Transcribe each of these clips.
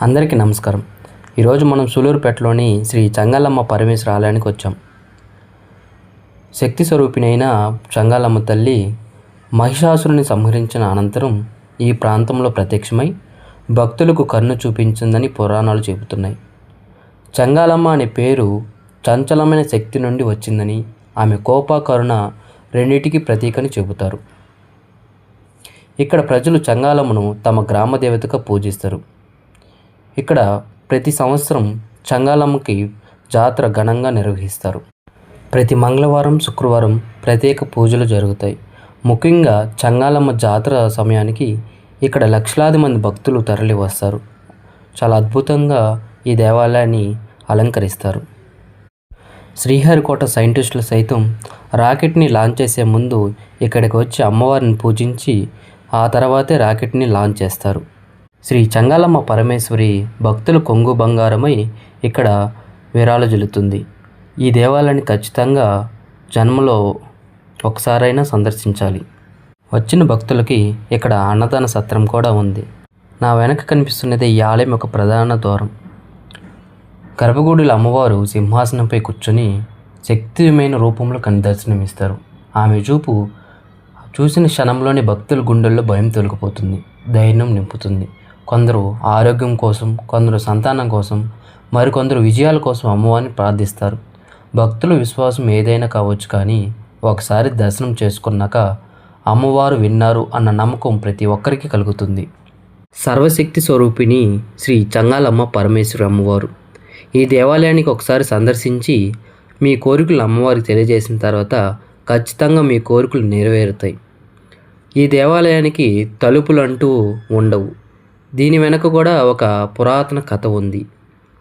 అందరికీ నమస్కారం. ఈరోజు మనం సూలూరుపేటలోని శ్రీ చంగాలమ్మ పరమేశ్వర ఆలయానికి వచ్చాం. శక్తి స్వరూపిణైన చంగాలమ్మ తల్లి మహిషాసురుని సంహరించిన అనంతరం ఈ ప్రాంతంలో ప్రత్యక్షమై భక్తులకు కన్ను చూపించిందని పురాణాలు చెబుతున్నాయి. చంగాలమ్మ అనే పేరు చంచలమైన శక్తి నుండి వచ్చిందని ఆమె కోప కరుణ రెండింటికి ప్రతీకని చెబుతారు. ఇక్కడ ప్రజలు చంగాలమ్మను తమ గ్రామ దేవతగా పూజిస్తారు. ఇక్కడ ప్రతి సంవత్సరం చంగాలమ్మకి జాతర ఘనంగా నిర్వహిస్తారు. ప్రతి మంగళవారం శుక్రవారం ప్రత్యేక పూజలు జరుగుతాయి. ముఖ్యంగా చంగాలమ్మ జాతర సమయానికి ఇక్కడ లక్షలాది మంది భక్తులు తరలి వస్తారు చాలా అద్భుతంగా ఈ దేవాలయాన్ని అలంకరిస్తారు. శ్రీహరికోట సైంటిస్టులు సైతం రాకెట్ని లాంచ్ చేసే ముందు ఇక్కడికి వచ్చి అమ్మవారిని పూజించి ఆ తర్వాతే రాకెట్ని లాంచ్ చేస్తారు. శ్రీ చంగాలమ్మ పరమేశ్వరి భక్తుల కొంగు బంగారమై ఇక్కడ విరాళజల్లుతుంది. ఈ దేవాలయాన్ని ఖచ్చితంగా జన్మలో ఒకసారైనా సందర్శించాలి. వచ్చిన భక్తులకి ఇక్కడ అన్నదాన సత్రం కూడా ఉంది. నా వెనక కనిపిస్తున్నది ఈ ఆలయం ఒక ప్రధాన ద్వారం. గర్భగుడిలో అమ్మవారు సింహాసనంపై కూర్చొని శక్తిమైన రూపంలో కని దర్శనమిస్తారు. ఆమె చూపు చూసిన క్షణంలోని భక్తుల గుండెల్లో భయం తొలగిపోతుంది. ధైర్యం నింపుతుంది. కొందరు ఆరోగ్యం కోసం కొందరు సంతానం కోసం మరికొందరు విజయాల కోసం అమ్మవారిని ప్రార్థిస్తారు. భక్తుల విశ్వాసం ఏదైనా కావచ్చు కానీ ఒకసారి దర్శనం చేసుకున్నాక అమ్మవారు విన్నారు అన్న నమ్మకం ప్రతి ఒక్కరికి కలుగుతుంది. సర్వశక్తి స్వరూపిణి శ్రీ చంగాలమ్మ పరమేశ్వరి అమ్మవారు. ఈ దేవాలయానికి ఒకసారి సందర్శించి మీ కోరికలు అమ్మవారికి తెలియజేసిన తర్వాత ఖచ్చితంగా మీ కోరికలు నెరవేరుతాయి. ఈ దేవాలయానికి తలుపులు అంటూ ఉండవు. దీని వెనక కూడా ఒక పురాతన కథ ఉంది.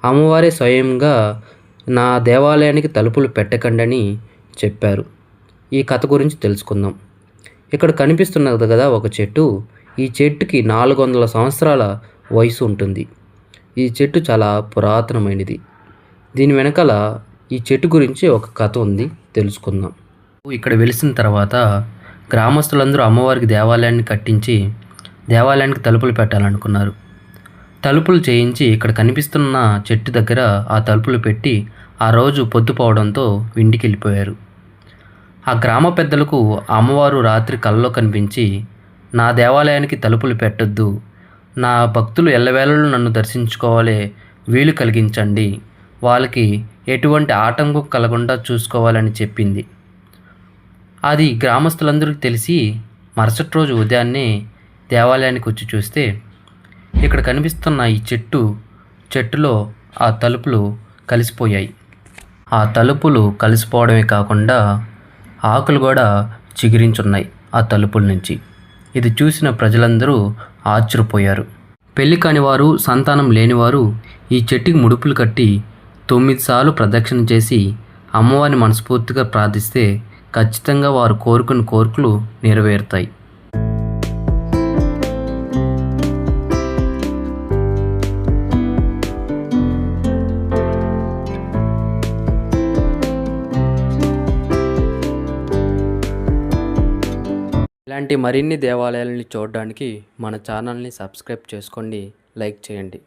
అమ్మవారే స్వయంగా నా దేవాలయానికి తలుపులు పెట్టకండని చెప్పారు. ఈ కథ గురించి తెలుసుకుందాం. ఇక్కడ కనిపిస్తున్నది కదా ఒక చెట్టు. ఈ చెట్టుకి నాలుగు వందల సంవత్సరాల వయసు ఉంటుంది. ఈ చెట్టు చాలా పురాతనమైనది. దీని వెనకాల ఈ చెట్టు గురించి ఒక కథ ఉంది. తెలుసుకుందాం. ఇక్కడ వెలిసిన తర్వాత గ్రామస్తులందరూ అమ్మవారికి దేవాలయాన్ని కట్టించి దేవాలయానికి తలుపులు పెట్టాలనుకున్నారు. తలుపులు చేయించి ఇక్కడ కనిపిస్తున్న చెట్టు దగ్గర ఆ తలుపులు పెట్టి ఆ రోజు పొద్దుపోవడంతో ఇంటికి వెళ్ళిపోయారు. ఆ గ్రామ పెద్దలకు అమ్మవారు రాత్రి కల్లో కనిపించి నా దేవాలయానికి తలుపులు పెట్టొద్దు. నా భక్తులు ఎల్లవేళలు నన్ను దర్శించుకోవాలే వీలు కలిగించండి. వాళ్ళకి ఎటువంటి ఆటంకం కలగకుండా చూసుకోవాలని చెప్పింది. అది గ్రామస్తులందరికీ తెలిసి మరుసటి రోజు ఉదయాన్నే దేవాలయానికి వచ్చి చూస్తే ఇక్కడ కనిపిస్తున్న ఈ చెట్టు చెట్టులో ఆ తలుపులు కలిసిపోయాయి. ఆ తలుపులు కలిసిపోవడమే కాకుండా ఆకులు కూడా చిగురించున్నాయి ఆ తలుపుల నుంచి. ఇది చూసిన ప్రజలందరూ ఆశ్చర్యపోయారు. పెళ్ళి కాని వారు సంతానం లేనివారు ఈ చెట్టుకి ముడుపులు కట్టి తొమ్మిది సార్లు ప్రదక్షిణ చేసి అమ్మవారిని మనస్ఫూర్తిగా ప్రార్థిస్తే ఖచ్చితంగా వారు కోరుకున్న కోరికలు నెరవేరుతాయి. ఇలాంటి మరిన్ని దేవాలయాలని చూడడానికి మన ఛానల్ని సబ్స్క్రైబ్ చేసుకోండి లైక్ చేయండి.